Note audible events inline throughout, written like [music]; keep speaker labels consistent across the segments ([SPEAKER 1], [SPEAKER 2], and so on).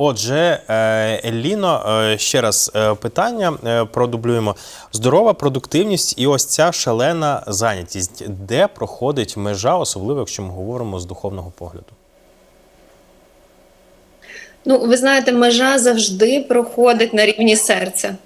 [SPEAKER 1] Отже, е, Еліно, е, ще раз е, питання продублюємо. Здорова продуктивність і ось ця шалена зайнятість. Де проходить межа, особливо якщо ми говоримо з духовного погляду?
[SPEAKER 2] Ну, ви знаєте, межа завжди проходить на рівні серця.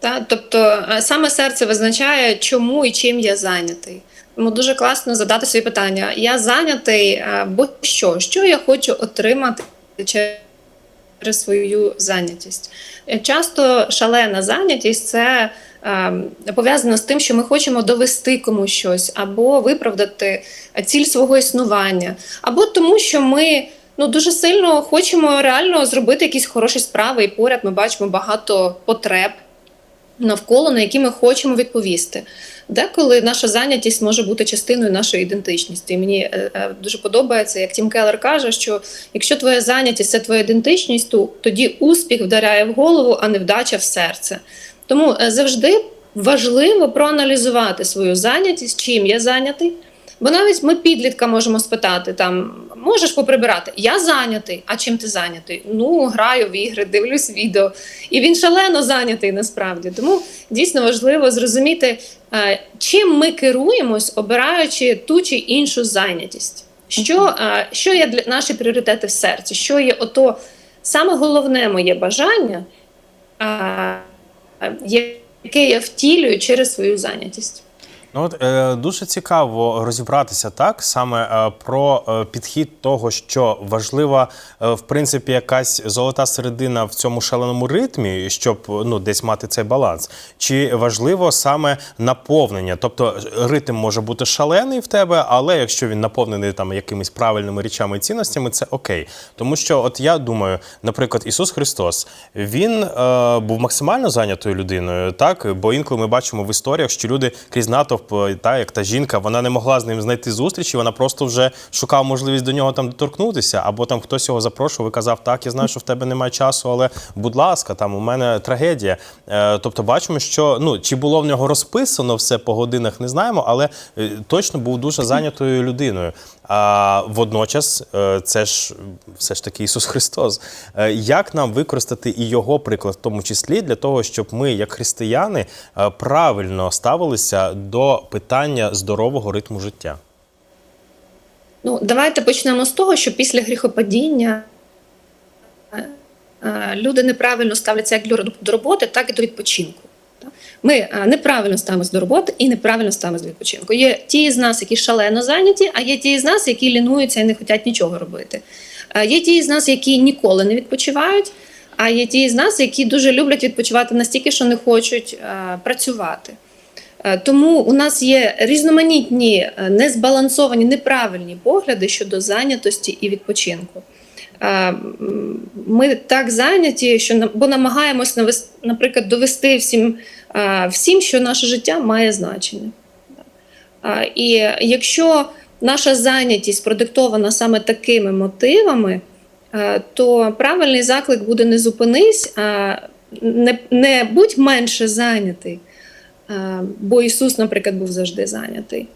[SPEAKER 2] Та? Тобто саме серце визначає, чому і чим я зайнятий. Тому дуже класно задати собі питання: я зайнятий, бо що? Що я хочу отримати через свою зайнятість? Е, Часто шалена зайнятість це е, пов'язано з тим, що ми хочемо довести комусь щось, або виправдати ціль свого існування, або тому, що ми ну дуже сильно хочемо реально зробити якісь хороші справи, і поряд ми бачимо багато потреб навколо, на які ми хочемо відповісти. Деколи наша зайнятість може бути частиною нашої ідентичності. І мені е, е, дуже подобається, як Тім Келлер каже, що якщо твоя зайнятість це твоя ідентичність, то тоді успіх вдаряє в голову, а не вдача в серце. Тому е, завжди важливо проаналізувати свою зайнятість, чим я зайнятий. Бо навіть ми підлітка можемо спитати: там можеш поприбирати? Я зайнятий. А чим ти зайнятий? Ну, граю в ігри, дивлюсь відео. І він шалено зайнятий насправді. Тому дійсно важливо зрозуміти, е, чим ми керуємось, обираючи ту чи іншу зайнятість. Що, е, що є для наші пріоритети в серці? Що є ото саме головне моє бажання, е, яке я втілюю через свою зайнятість?
[SPEAKER 1] Ну от е, дуже цікаво розібратися так саме е, про е, підхід того, що важлива е, в принципі якась золота середина в цьому шаленому ритмі, щоб ну десь мати цей баланс. Чи важливо саме наповнення? Тобто ритм може бути шалений в тебе, але якщо він наповнений там якимись правильними речами і цінностями, це окей. Тому що, от я думаю, наприклад, Ісус Христос він е, був максимально зайнятою людиною, так бо інколи ми бачимо в історіях, що люди крізь натовп, е, та як та жінка, вона не могла з ним знайти зустрічі, вона просто вже шукала можливість до нього там доторкнутися, або там хтось його запрошував і казав, так, я знаю, що в тебе немає часу, але будь ласка, там у мене трагедія. Е, тобто, бачимо, що ну чи було в нього розписано все по годинах, не знаємо, але е, точно був дуже зайнятою людиною. А водночас, е, це ж все ж таки Ісус Христос. Як нам використати і його приклад, в тому числі для того, щоб ми, як християни, правильно ставилися до питання здорового ритму життя?
[SPEAKER 2] Ну, давайте почнемо з того, що після гріхопадіння е, е, люди неправильно ставляться як до роботи, так і до відпочинку. Ми е, неправильно ставимося до роботи і неправильно ставимося до відпочинку. Є ті з нас, які шалено зайняті, а є ті з нас, які лінуються і не хочуть нічого робити. Є ті з нас, які ніколи не відпочивають, а є ті з нас, які дуже люблять відпочивати настільки, що не хочуть е, працювати. Е, Тому у нас є різноманітні, е, незбалансовані, неправильні погляди щодо зайнятості і відпочинку. Е, Ми так зайняті, що бо намагаємось навес- наприклад, довести всім, всім, що наше життя має значення. І якщо наша зайнятість продиктована саме такими мотивами, то правильний заклик буде не зупинись, а не, не будь менше зайнятий. Е, Бо Ісус, наприклад, був завжди зайнятий.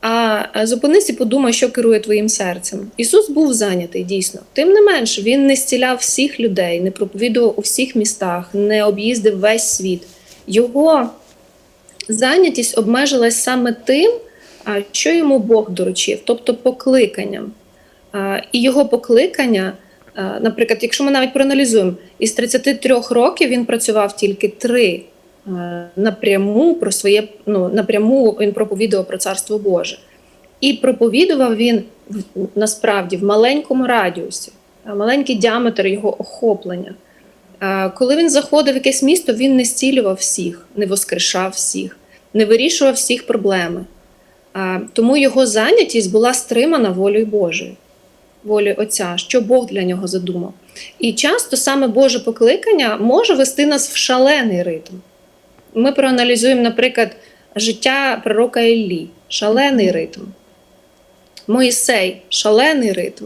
[SPEAKER 2] А зупинись і подумай, що керує твоїм серцем. Ісус був зайнятий дійсно. Тим не менш, він не зціляв всіх людей, не проповідував у всіх містах, не об'їздив весь світ. Його зайнятість обмежилась саме тим, що йому Бог доручив, тобто покликанням. І його покликання, наприклад, якщо ми навіть проаналізуємо, із 33 років він працював тільки три е, напряму про своє ну, напряму він проповідував про царство Боже. І проповідував він насправді в маленькому радіусі, маленький діаметр його охоплення. Е, Коли він заходив в якесь місто, він не зцілював всіх, не воскрешав всіх, не вирішував всіх проблеми. Е, Тому його зайнятість була стримана волею Божою, волею Отця, що Бог для нього задумав. І часто саме Боже покликання може вести нас в шалений ритм. Ми проаналізуємо, наприклад, життя пророка Іллі, шалений ритм. Моїсей шалений ритм.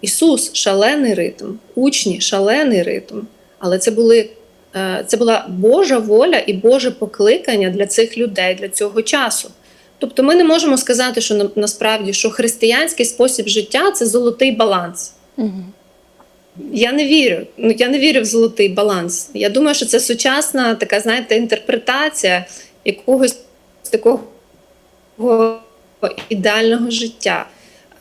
[SPEAKER 2] Ісус шалений ритм, учні шалений ритм. Але це були. е, Це була Божа воля і Боже покликання для цих людей, для цього часу. Тобто ми не можемо сказати, що насправді що християнський спосіб життя це золотий баланс.
[SPEAKER 3] Угу.
[SPEAKER 2] Я не вірю. Ну я не вірю в золотий баланс. Я думаю, що це сучасна така, знаєте, інтерпретація якогось такого ідеального життя.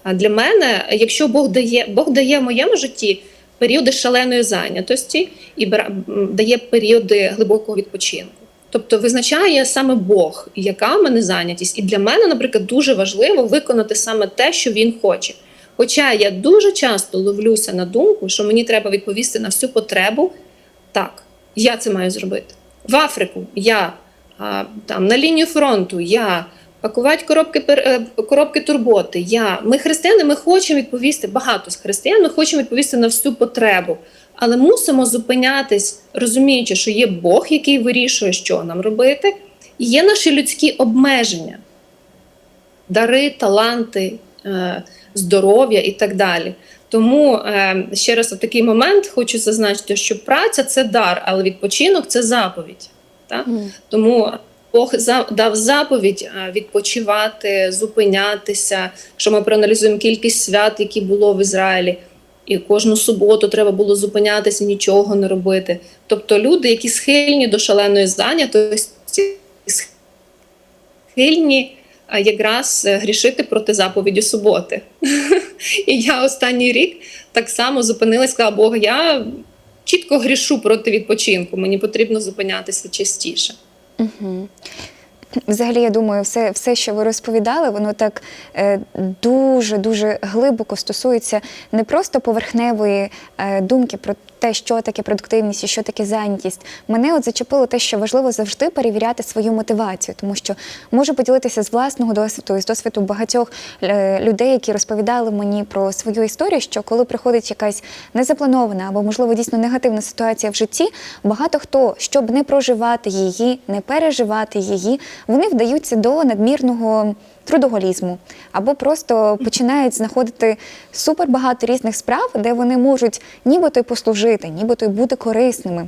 [SPEAKER 2] А для мене, якщо Бог дає, Бог дає в моєму житті періоди шаленої зайнятості і дає періоди глибокого відпочинку. Тобто визначає саме Бог, яка в мене зайнятість. І для мене, наприклад, дуже важливо виконати саме те, що він хоче. Хоча я дуже часто ловлюся на думку, що мені треба відповісти на всю потребу, так, я це маю зробити. В Африку я а, там на лінію фронту, я пакувати коробки, е, коробки турботи. Я. Ми християни, ми хочемо відповісти, багато з християн, ми хочемо відповісти на всю потребу. Але мусимо зупинятись, розуміючи, що є Бог, який вирішує, що нам робити, і є наші людські обмеження, дари, таланти, е, здоров'я і так далі. Тому е, ще раз, такий момент хочу зазначити, що праця це дар, але відпочинок це заповідь. Так? Тому Бог дав заповідь е, відпочивати, зупинятися. Якщо ми проаналізуємо кількість свят, які було в Ізраїлі, і кожну суботу треба було зупинятися, нічого не робити. Тобто люди, які схильні до шаленої зайнятості, схильні якраз е, грішити проти заповіді суботи. [laughs] І я останній рік так само зупинилась, сказала, Бог, я чітко грішу проти відпочинку, мені потрібно зупинятися частіше.
[SPEAKER 3] Угу. Взагалі, я думаю, все, все, що ви розповідали, воно так е, дуже дуже глибоко стосується не просто поверхневої е, думки про те, що таке продуктивність і що таке зайнятість. Мене от зачепило те, що важливо завжди перевіряти свою мотивацію, тому що можу поділитися з власного досвіду і з досвіду багатьох е, людей, які розповідали мені про свою історію, що коли приходить якась незапланована або, можливо, дійсно негативна ситуація в житті, багато хто, щоб не проживати її, не переживати її, вони вдаються до надмірного трудоголізму або просто починають знаходити супер багато різних справ, де вони можуть нібито й послужити, нібито й бути корисними.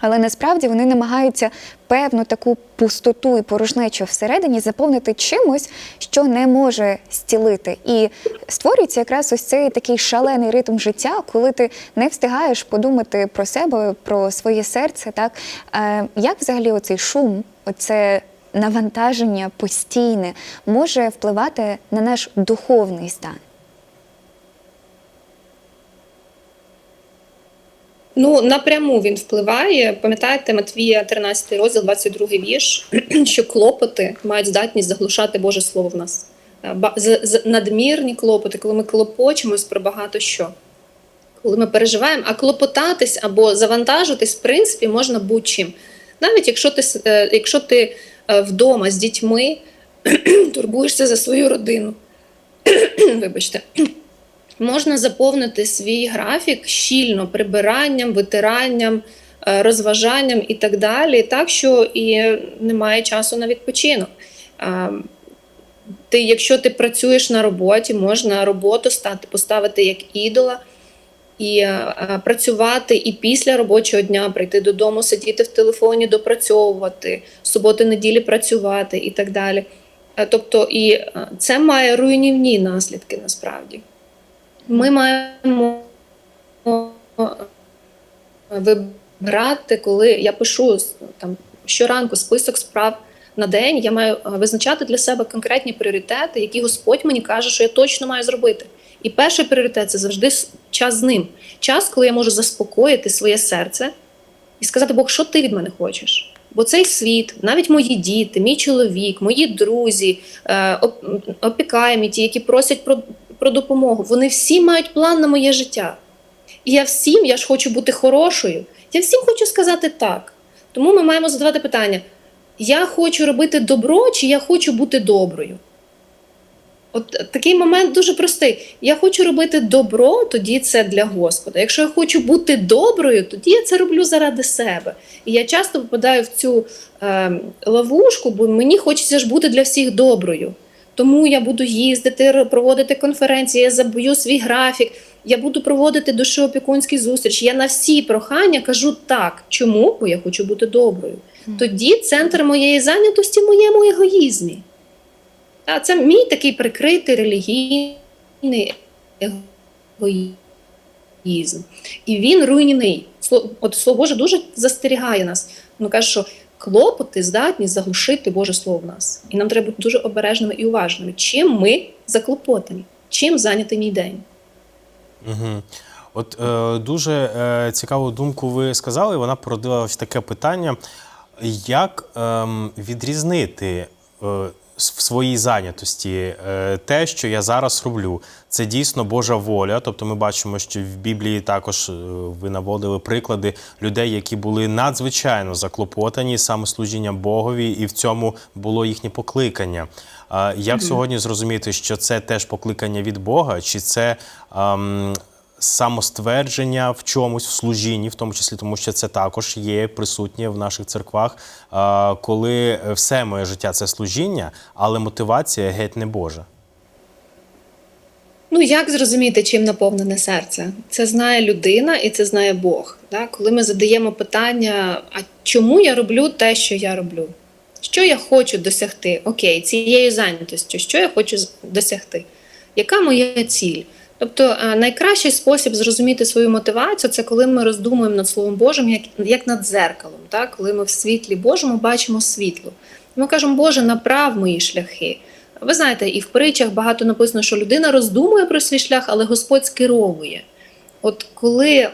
[SPEAKER 3] Але насправді вони намагаються певну таку пустоту і порожнечу всередині заповнити чимось, що не може зцілити. І створюється якраз ось цей такий шалений ритм життя, коли ти не встигаєш подумати про себе, про своє серце. Так е, як взагалі оцей шум, оце навантаження постійне може впливати на наш духовний стан?
[SPEAKER 2] Ну, напряму він впливає. Пам'ятаєте, Матвія 13 розділ, 22 вірш, [clears throat] що клопоти мають здатність заглушати Боже Слово в нас. Е, Надмірні клопоти, коли ми клопочемось про багато що. Коли ми переживаємо, а клопотатись або завантажитись, в принципі, можна будь-чим. Навіть якщо ти, е, якщо ти вдома з дітьми [clears throat] турбуєшся за свою родину. [clears throat] Вибачте. Можна заповнити свій графік щільно прибиранням, витиранням, е, розважанням і так далі, так що і немає часу на відпочинок. Ти, якщо ти працюєш на роботі, можна роботу стати, поставити як ідола і е, працювати і після робочого дня прийти додому, сидіти в телефоні, допрацьовувати, суботи, неділі працювати і так далі. Е, Тобто, і е, це має руйнівні наслідки насправді. Ми маємо вибирати, коли я пишу там щоранку список справ на день, я маю визначати для себе конкретні пріоритети, які Господь мені каже, що я точно маю зробити. І перший пріоритет це завжди час з ним. Час, коли я можу заспокоїти своє серце і сказати, Бог, що ти від мене хочеш? Бо цей світ, навіть мої діти, мій чоловік, мої друзі, е, оп- опікаємі, ті, які просять про, про допомогу, вони всі мають план на моє життя. І я всім, я ж хочу бути хорошою, я всім хочу сказати так. Тому ми маємо задавати питання: я хочу робити добро, чи я хочу бути доброю? От такий момент дуже простий. Я хочу робити добро, тоді це для Господа. Якщо я хочу бути доброю, тоді я це роблю заради себе. І я часто попадаю в цю е, ловушку, бо мені хочеться ж бути для всіх доброю. Тому я буду їздити, проводити конференції, я забою свій графік, я буду проводити душеопікунські зустрічі. Я на всі прохання кажу так. Чому? Бо я хочу бути доброю. Тоді центр моєї зайнятості в моєму егоїзмі. А це мій такий прикритий релігійний егоїзм. І він руйнівний. От Слово Боже дуже застерігає нас. Воно каже, що клопоти здатні заглушити Боже Слово в нас. І нам треба бути дуже обережними і уважними. Чим ми заклопотані? Чим зайнятий мій день?
[SPEAKER 1] Угу. От е, дуже е, цікаву думку ви сказали, вона породила ось таке питання: як ем, відрізнити е, в своїй зайнятості е, те, що я зараз роблю? Це дійсно Божа воля. Тобто ми бачимо, що в Біблії також е, ви наводили приклади людей, які були надзвичайно заклопотані саме служінням Богові, і в цьому було їхнє покликання. А як сьогодні зрозуміти, що це теж покликання від Бога, чи це ем, самоствердження в чомусь в служінні, в тому числі, тому що це також є присутнє в наших церквах, коли все моє життя це служіння, але мотивація геть не Божа.
[SPEAKER 2] Ну, як зрозуміти, чим наповнене серце? Це знає людина і це знає Бог. Да? Коли ми задаємо питання, а чому я роблю те, що я роблю? Що я хочу досягти? Окей, цією зайнятостю, що я хочу досягти? Яка моя ціль? Тобто е, найкращий спосіб зрозуміти свою мотивацію це коли ми роздумуємо над Словом Божим, як, як над дзеркалом, так? коли ми в світлі Божому бачимо світло. Ми кажемо, Боже, направ мої шляхи. Ви знаєте, і в притчах багато написано, що людина роздумує про свій шлях, але Господь скеровує. От коли е,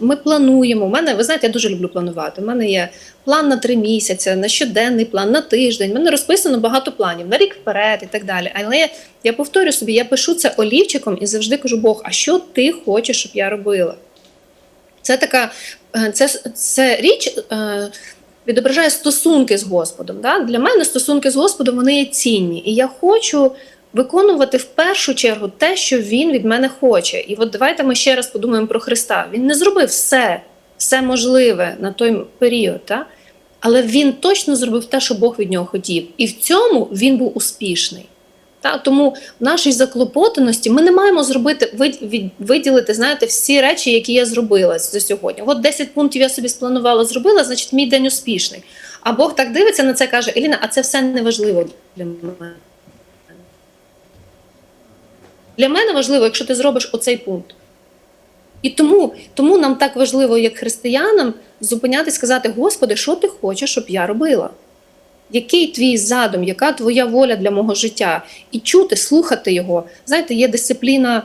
[SPEAKER 2] ми плануємо, у мене, ви знаєте, я дуже люблю планувати. У мене є план на три місяці, на щоденний план, на тиждень. У мене розписано багато планів, на рік вперед і так далі. Але я, я повторю собі, я пишу це олівчиком і завжди кажу: Бог, а що ти хочеш, щоб я робила? Це така е, це, це річ. Е, Відображає стосунки з Господом. Да? Для мене стосунки з Господом вони є цінні. І я хочу виконувати в першу чергу те, що Він від мене хоче. І от давайте ми ще раз подумаємо про Христа. Він не зробив все, все можливе на той період, та? але він точно зробив те, що Бог від нього хотів. І в цьому він був успішний. Та? Тому в нашій заклопотаності ми не маємо зробити виділити, знаєте, всі речі, які я зробила за сьогодні. От 10 пунктів я собі спланувала, зробила, значить, мій день успішний. А Бог так дивиться на це каже: Еліна, а це все не важливо для мене. Для мене важливо, якщо ти зробиш оцей пункт. І тому, тому нам так важливо, як християнам, зупинятися сказати: Господи, що ти хочеш, щоб я робила? Який твій задум, яка твоя воля для мого життя? І чути, слухати його. Знаєте, є дисципліна,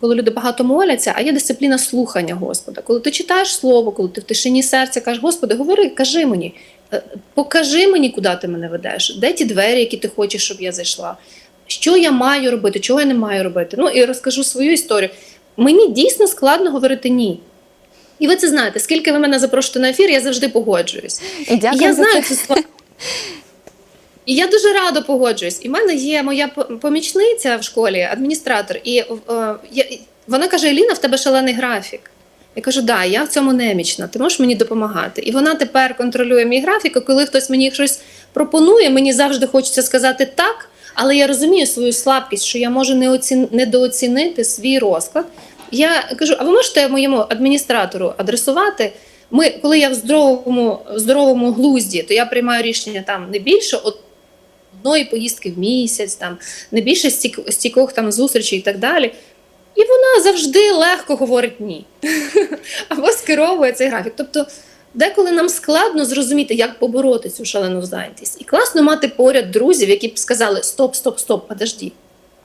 [SPEAKER 2] коли люди багато моляться, а є дисципліна слухання Господа. Коли ти читаєш слово, коли ти в тишині серця кажеш, Господи, говори, кажи мені, е, покажи мені, куди ти мене ведеш, де ті двері, які ти хочеш, щоб я зайшла. Що я маю робити, чого я не маю робити? Ну і розкажу свою історію. Мені дійсно складно говорити ні. І ви це знаєте, скільки ви мене запрошуєте на ефір, я завжди погоджуюсь.
[SPEAKER 3] І дякую
[SPEAKER 2] І я
[SPEAKER 3] за
[SPEAKER 2] знаю
[SPEAKER 3] це.
[SPEAKER 2] цю. І я дуже радо погоджуюсь. І в мене є моя помічниця в школі, адміністратор, і е, я, вона каже: Еліна, в тебе шалений графік. Я кажу, да, я в цьому немічна, ти можеш мені допомагати. І вона тепер контролює мій графік, і коли хтось мені щось пропонує, мені завжди хочеться сказати так, але я розумію свою слабкість, що я можу не оці... недооцінити свій розклад. Я кажу: а ви можете моєму адміністратору адресувати? Ми, коли я в здоровому, в здоровому глузді, то я приймаю рішення там не більше одної поїздки в місяць, там не більше стік, стількох там зустрічей і так далі. І вона завжди легко говорить ні. [laughs] Або скеровує цей графік. Тобто, деколи нам складно зрозуміти, як побороти цю шалену зайнятість. І класно мати поряд друзів, які б сказали: стоп, стоп, стоп, подожди.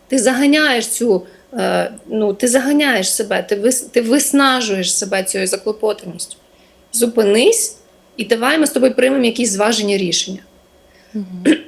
[SPEAKER 2] Ти заганяєш цю, е, ну, ти заганяєш себе, ти, вис, ти виснажуєш себе цією заклопотаністю. Зупинись і давай ми з тобою приймемо якісь зважені рішення. [clears throat]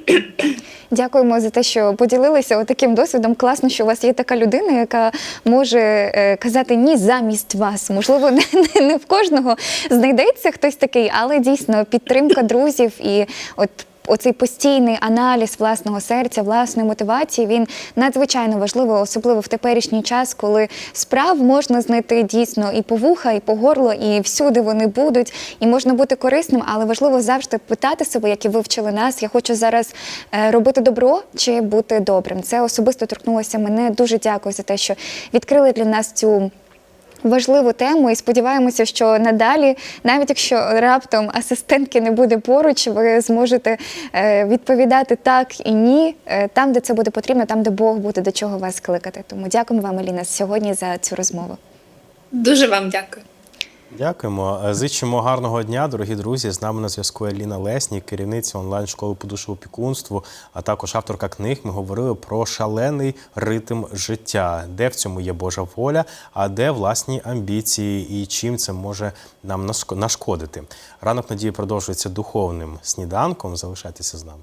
[SPEAKER 2] [clears throat]
[SPEAKER 3] Дякуємо за те, що поділилися таким досвідом. Класно, що у вас є така людина, яка може е, казати ні замість вас. Можливо, [laughs] не, не, не в кожного знайдеться хтось такий, але дійсно підтримка друзів і от. Оцей постійний аналіз власного серця, власної мотивації він надзвичайно важливий, особливо в теперішній час, коли справ можна знайти дійсно і по вуха, і по горло, і всюди вони будуть, і можна бути корисним, але важливо завжди питати себе, як і ви вчили нас. Я хочу зараз е, робити добро чи бути добрим. Це особисто торкнулося мене. Дуже дякую за те, що відкрили для нас цю. Важливу тему і сподіваємося, що надалі, навіть якщо раптом асистентки не буде поруч, ви зможете е, відповідати так і ні, е, там, де це буде потрібно, там, де Бог буде до чого вас кликати. Тому дякуємо вам, Еліна, сьогодні за цю розмову.
[SPEAKER 2] Дуже вам дякую.
[SPEAKER 1] Дякуємо. Е, Зичимо гарного дня, дорогі друзі. З нами на зв'язку Еліна Леснік, керівниця онлайн-школи по душоопікунству, а також авторка книг. Ми говорили про шалений ритм життя, де в цьому є Божа воля, а де власні амбіції і чим це може нам нашкодити. Ранок надії продовжується духовним сніданком. Залишайтеся з нами.